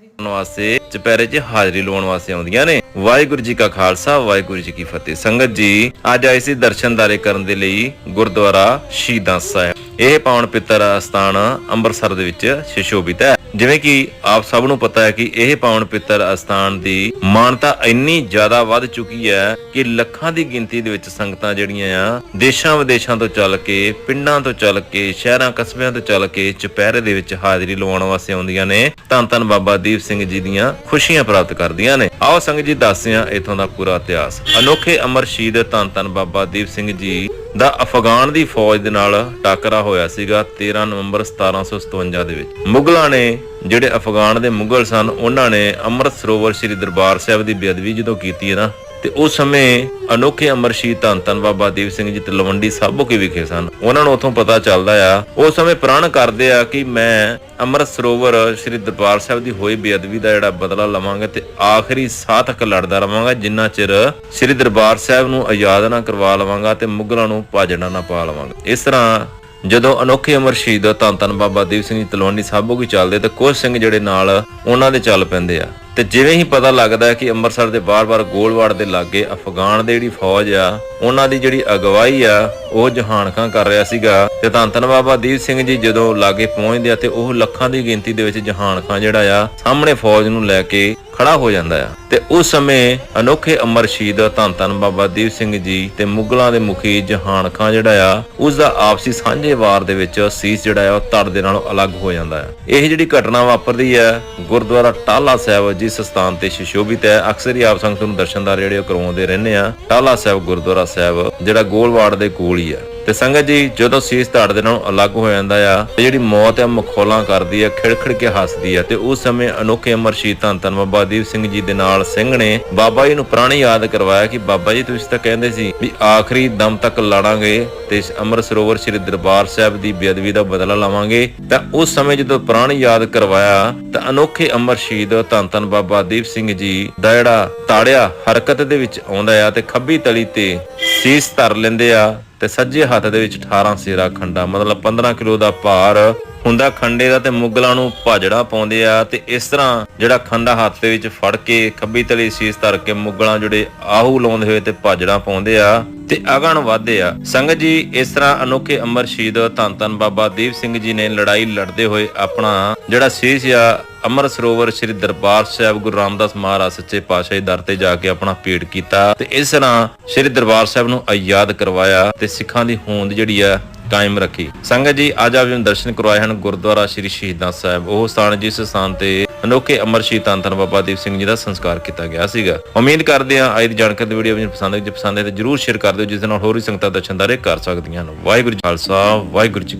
ਕਰਨ ਵਾਸਤੇ ਚੁਪਹਿਰੇ 'ਚ ਹਾਜ਼ਰੀ ਲਵਾਉਣ ਵਾਸਤੇ ਆਉਂਦੀਆਂ ਨੇ। ਵਾਹਿਗੁਰੂ ਜੀ ਕਾ ਖਾਲਸਾ, ਵਾਹਿਗੁਰੂ ਜੀ ਕੀ ਫਤਿਹ। ਸੰਗਤ ਜੀ, ਅੱਜ ਆਏ ਸੀ ਦਰਸ਼ਨਦਾਰੇ ਕਰਨ ਦੇ ਲਈ ਗੁਰਦੁਆਰਾ ਸ਼ਹੀਦਾਂ ਸਾਹਿਬ। ਇਹ ਪਾਵਨ ਪਿੱਤਰ ਅਸਥਾਨ ਅੰਮ੍ਰਿਤਸਰ ਦੇ ਵਿੱਚ ਸ਼ਿਸ਼ੋਭਿਤ ਹੈ। ਜਿਵੇਂ ਕਿ ਆਪ ਸਭ ਨੂੰ ਪਤਾ ਹੈ ਕਿ ਇਹ ਪਾਵਨ ਪਿੱਤਰ ਅਸਥਾਨ ਦੀ ਮਾਨਤਾ ਇੰਨੀ ਜ਼ਿਆਦਾ ਵੱਧ ਚੁੱਕੀ ਹੈ ਕਿ ਲੱਖਾਂ ਦੀ ਗਿਣਤੀ ਦੇ ਵਿੱਚ ਸੰਗਤਾਂ ਜਿਹੜੀਆਂ ਆ, ਦੇਸ਼ਾਂ ਵਿਦੇਸ਼ਾਂ ਤੋਂ ਚੱਲ ਕੇ, ਪਿੰਡਾਂ ਤੋਂ ਚੱਲ ਕੇ, ਸ਼ਹਿਰਾਂ, ਕਸਬਿਆਂ ਤੋਂ ਚੱਲ ਕੇ ਚੁਪਹਿਰੇ ਦੇ ਵਿੱਚ ਹਾਜ਼ਰੀ ਲਵਾਉਣ ਵਾਸਤੇ ਆਉਂਦੀਆਂ ਨੇ। ਧੰਨ ਧੰਨ ਬਾਬਾ ਦੀਪ ਸਿੰਘ ਜੀ ਦੀਆਂ ਖੁਸ਼ੀਆਂ ਪ੍ਰਾਪਤ ਕਰਦੀਆਂ ਨੇ। ਆਓ ਸੰਗਤ ਜੀ ਦੱਸਦੇ ਹਾਂ ਇਥੋਂ ਦਾ ਪੂਰਾ ਇਤਿਹਾਸ। ਅਨੋਖੇ ਅਮਰ ਸ਼ਹੀਦ ਧੰਨ ਧੰਨ ਬਾਬਾ ਦੀਪ ਸਿੰਘ ਜੀ ਦਾ ਅਫਗਾਨ ਦੀ ਫੌਜ ਦੇ ਨਾਲ ਟਾਕਰਾ ਹੋਇਆ ਸੀਗਾ 13 ਨਵੰਬਰ 1757 ਦੇ ਵਿੱਚ। ਮੁਗਲਾਂ ਨੇ ਜਿਹੜੇ ਅਫਗਾਨ ਦੇ ਮੁਗਲ ਸਨ, ਉਹਨਾਂ ਨੇ ਅੰਮ੍ਰਿਤ ਸਰੋਵਰ ਸ੍ਰੀ ਦਰਬਾਰ ਸਾਹਿਬ ਦੀ ਬੇਅਦਬੀ ਜਦੋਂ ਕੀਤੀ ਹੈ ਨਾ ਤੇ ਉਸ ਸਮੇਂ ਅਨੋਖੇ ਅਮਰ ਧੰਨ ਧੰਨ ਬਾਬਾ ਦੀਪ ਸਿੰਘ ਜੀ ਤਲਵੰਡੀ ਸਾਬੋ ਵਿਖੇ ਸਨ। ਉਹਨਾਂ ਨੂੰ ਉੱਥੋਂ ਪਤਾ ਚੱਲਦਾ ਆ, ਉਸ ਸਮੇਂ ਪ੍ਰਣ ਕਰਦੇ ਆ ਕਿ ਮੈਂ ਅੰਮ੍ਰਿਤ ਸਰੋਵਰ ਸ੍ਰੀ ਦਰਬਾਰ ਸਾਹਿਬ ਦੀ ਹੋਈ ਬੇਅਦਬੀ ਦਾ ਜਿਹੜਾ ਬਦਲਾ ਲਵਾਂਗਾ ਤੇ ਆਖਰੀ ਸਾਹ ਤੱਕ ਲੜਦਾ ਰਵਾਂਗਾ, ਜਿੰਨਾ ਚਿਰ ਸ੍ਰੀ ਦਰਬਾਰ ਸਾਹਿਬ ਨੂੰ ਆਜ਼ਾਦ ਨਾ ਕਰਵਾ ਲਵਾਂਗਾ ਤੇ ਮੁਗਲਾਂ ਨੂੰ ਭਾਜੜਾ ਨਾ ਪਾ ਲਵਾਂਗਾ। ਇਸ ਤਰ੍ਹਾਂ ਜਦੋਂ ਅਨੋਖੇ ਅਮਰ ਸ਼ਹੀਦ ਧੰਨ ਧੰਨ ਬਾਬਾ ਦੀਪ ਸਿੰਘ ਜੀ ਤਲਵੰਡੀ ਸਾਬੋ ਕੀ ਚੱਲਦੇ, ਤੇ ਕੁਝ ਸਿੰਘ ਜਿਹੜੇ ਨਾਲ ਉਹਨਾਂ ਦੇ ਚੱਲ ਪੈਂਦੇ ਆ। ਤੇ ਜਿਵੇਂ ਹੀ ਪਤਾ ਲੱਗਦਾ ਹੈ ਕਿ ਅੰਮ੍ਰਿਤਸਰ ਦੇ ਬਾਰ-ਬਾਰ ਗੋਲਵਾੜ ਦੇ ਲਾਗੇ ਅਫਗਾਨ ਦੇ ਜਿਹੜੀ ਫੌਜ ਆ, ਉਹਨਾਂ ਦੀ ਜਿਹੜੀ ਅਗਵਾਈ ਆ, ਉਹ ਜਹਾਨ ਖਾਂ ਕਰ ਰਿਹਾ ਸੀਗਾ। ਤੇ ਧੰਨ ਧੰਨ ਬਾਬਾ ਦੀਪ ਸਿੰਘ ਜੀ ਜਦੋਂ ਲਾਗੇ ਪਹੁੰਚਦੇ ਆ ਤੇ ਉਹ ਲੱਖਾਂ ਦੀ ਗਿਣਤੀ ਦੇ ਵਿੱਚ ਜਹਾਨ ਖਾਂ ਜਿਹੜਾ ਆ, ਸਾਹਮਣੇ ਫੌਜ ਨੂੰ ਲੈ ਕੇ ਖੜਾ ਹੋ ਜਾਂਦਾ ਆ। ਤੇ ਉਸ ਸਮੇਂ ਅਨੋਖੇ ਅਮਰ ਸ਼ਹੀਦ ਧੰਨ ਧੰਨ ਬਾਬਾ ਦੀਪ ਸਿੰਘ ਜੀ ਤੇ ਮੁਗਲਾਂ ਦੇ ਮੁਖੀ ਜਹਾਨ ਖਾਂ ਜਿਹੜਾ ਆ, ਉਸ ਦਾ ਆਪਸੀ ਸਾਂਝੇ ਵਾਰ ਦੇ ਵਿੱਚ ਸੀਸ ਜਿਹੜਾ ਆ, ਉਹ ਧੜ ਦੇ ਨਾਲੋਂ ਅਲੱਗ ਹੋ ਜਾਂਦਾ ਆ। ਇਹ ਜਿਹੜੀ ਘਟਨਾ ਵਾਪਰਦੀ ਹੈ ਗੁਰਦੁਆਰਾ ਟਾਲਾ ਸਾਹਿਬ ਜਿਸ ਸਥਾਨ ਤੇ ਸ਼ਿਸ਼ੋਭਿਤ ਹੈ ਅਕਸਰ ਹੀ ਆਪ ਸੰਗਤ ਨੂੰ ਦਰਸ਼ਨਦਾਰ ਜਿਹੜੇ ਕਰਵਾਉਂਦੇ ਰਹਿੰਦੇ ਆ ਟਾਲਾ ਸਾਹਿਬ, ਗੁਰਦੁਆਰਾ ਸਾਹਿਬ, ਜਿਹੜਾ ਗੋਲਵਾੜ ਦੇ ਕੋਲ ਹੀ ਆ ਤੇ ਸੰਗਤ ਜੀ, ਜਦੋਂ ਸੀਸ ਧੜ ਦੇ ਨਾਲੋਂ ਅਲੱਗ ਹੋ ਜਾਂਦਾ ਆ, ਤੇ ਜਿਹੜੀ ਮੌਤ ਹੈ ਮਖੌਲਾਂ ਕਰਦੀ ਹੈ ਖਿੜਖਿੜ ਕੇ ਹੱਸਦੀ ਹੈ ਤੇ ਉਸ ਸਮੇਂ ਅਨੋਖੇ ਅਮਰ ਸ਼ਹੀਦ ਧੰਨ ਧੰਨ ਬਾਬਾ ਦੀਪ ਸਿੰਘ ਜੀ ਦੇ ਨਾਲ ਸਿੰਘ ਨੇ ਬਾਬਾ ਜੀ ਨੂੰ ਪ੍ਰਾਣੀ ਯਾਦ ਕਰਵਾਇਆ ਕਿ, ਬਾਬਾ ਜੀ, ਤੁਸੀਂ ਤਾਂ ਕਹਿੰਦੇ ਸੀ ਵੀ ਆਖਰੀ ਦਮ ਤੱਕ ਲੜਾਂਗੇ ਤੇ ਇਸ ਅੰਮ੍ਰਿਤ ਸਰੋਵਰ ਸ੍ਰੀ ਦਰਬਾਰ ਸਾਹਿਬ ਦੀ ਬੇਅਦਬੀ ਦਾ ਬਦਲਾ ਲਵਾਂਗੇ। ਤਾਂ ਉਸ ਸਮੇਂ ਜਦੋਂ ਪ੍ਰਾਣ ਯਾਦ ਕਰਵਾਇਆ, ਤਾਂ ਅਨੋਖੇ ਅਮਰ ਸ਼ਹੀਦ ਧੰਨ ਧੰਨ ਬਾਬਾ ਦੀਪ ਸਿੰਘ ਜੀ ਦਾ ਜਿਹੜਾ ਤਾੜਿਆ ਹਰਕਤ ਦੇ ਵਿੱਚ ਆਉਂਦਾ ਆ, ਤੇ ਖੱਬੀ ਤਲੀ ਤੇ ਸੀਸ ਧਰ ਲੈਂਦੇ ਆ। ਤੇ ਸੱਜੇ ਹੱਥ ਦੇ ਵਿੱਚ 18 ਸੇਰਾ ਖੰਡਾ, ਮਤਲਬ 15 ਕਿਲੋ ਦਾ ਭਾਰ ਹੁੰਦਾ ਖੰਡੇ ਦਾ ਤੇ ਮੁਗਲਾਂ ਨੂੰ ਭਾਜੜਾ ਪਾਉਂਦੇ ਆ ਤੇ ਇਸ ਤਰ੍ਹਾਂ ਜਿਹੜਾ ਖੰਡਾ ਹੱਥ ਦੇ ਵਿੱਚ ਫੜ ਕੇ ਖੱਬੀ ਤਲੀ ਸੀਸ ਧਰ ਕੇ ਮੁਗਲਾਂ ਜਿਹੜੇ ਆਹੂ ਲਾਉਂਦੇ ਹੋਏ ਤੇ ਭਾਜੜਾ ਪਾਉਂਦੇ ਆ ਤੇ ਅਗਣ ਵਧਦੇ ਆ। ਸੰਗਤ ਜੀ, ਇਸ ਤਰ੍ਹਾਂ ਅਨੋਖੇ ਅਮਰ ਸ਼ਹੀਦ ਧੰਨ ਧੰਨ ਬਾਬਾ ਦੀਪ ਸਿੰਘ ਜੀ ਨੇ ਲੜਾਈ ਲੜਦੇ ਹੋਏ ਆਪਣਾ ਜਿਹੜਾ ਸੀਸ ਆ ਅਮਰ ਸਰੋਵਰ ਸ੍ਰੀ ਦਰਬਾਰ ਸਾਹਿਬ ਗੁਰੂ ਰਾਮਦਾਸ ਮਹਾਰਾਜ ਸੱਚੇ ਪਾਤਸ਼ਾਹ ਦੇ ਦਰ ਤੇ ਜਾ ਕੇ ਆਪਣਾ ਪੇਟ ਕੀਤਾ ਤੇ ਇਸ ਤਰ੍ਹਾਂ ਸ੍ਰੀ ਦਰਬਾਰ ਸਾਹਿਬ ਨੂੰ ਆਯਾਦ ਕਰਵਾਇਆ ਤੇ ਸਿੱਖਾਂ ਦੀ ਹੋਂਦ ਜਿਹੜੀ ਆ ਕਾਇਮ ਰੱਖੀ। ਸੰਗਤ ਜੀ, ਅੱਜ ਆਪ ਜੀ ਨੂੰ ਦਰਸ਼ਨ ਕਰਵਾਏ ਹਨ ਗੁਰਦੁਆਰਾ ਸ੍ਰੀ ਸ਼ਹੀਦਾਂ ਸਾਹਿਬ। ਉਹ ਸਥਾਨ ਜਿਸ ਸਥਾਨ ਤੇ ਅਨੋਖੇ ਅਮਰ ਸ਼ਹੀਦ ਧੰਨ ਬਾਬਾ ਦੀਪ ਸਿੰਘ ਜੀ ਦਾ ਸੰਸਕਾਰ ਕੀਤਾ ਗਿਆ ਸੀਗਾ। ਉਮੀਦ ਕਰਦੇ ਹਾਂ ਅੱਜ ਦੀ ਜਾਣਕਾਰੀ ਦੀ ਵੀਡੀਓ ਤੁਹਾਨੂੰ ਪਸੰਦ ਆਈ, ਜੇ ਪਸੰਦ ਆਏ ਤਾਂ ਜਰੂਰ ਸ਼ੇਅਰ ਕਰ ਦਿਓ, ਜਿਸ ਨਾਲ ਹੋਰ ਵੀ ਸੰਗਤਾਂ ਦਰਸ਼ਨਦਾਰੇ ਕਰ ਸਕਦੀਆਂ ਹਨ। ਵਾਹਿਗੁਰੂ ਜੀ ਖਾਲਸਾ, ਵਾਹਿਗੁਰੂ ਜੀ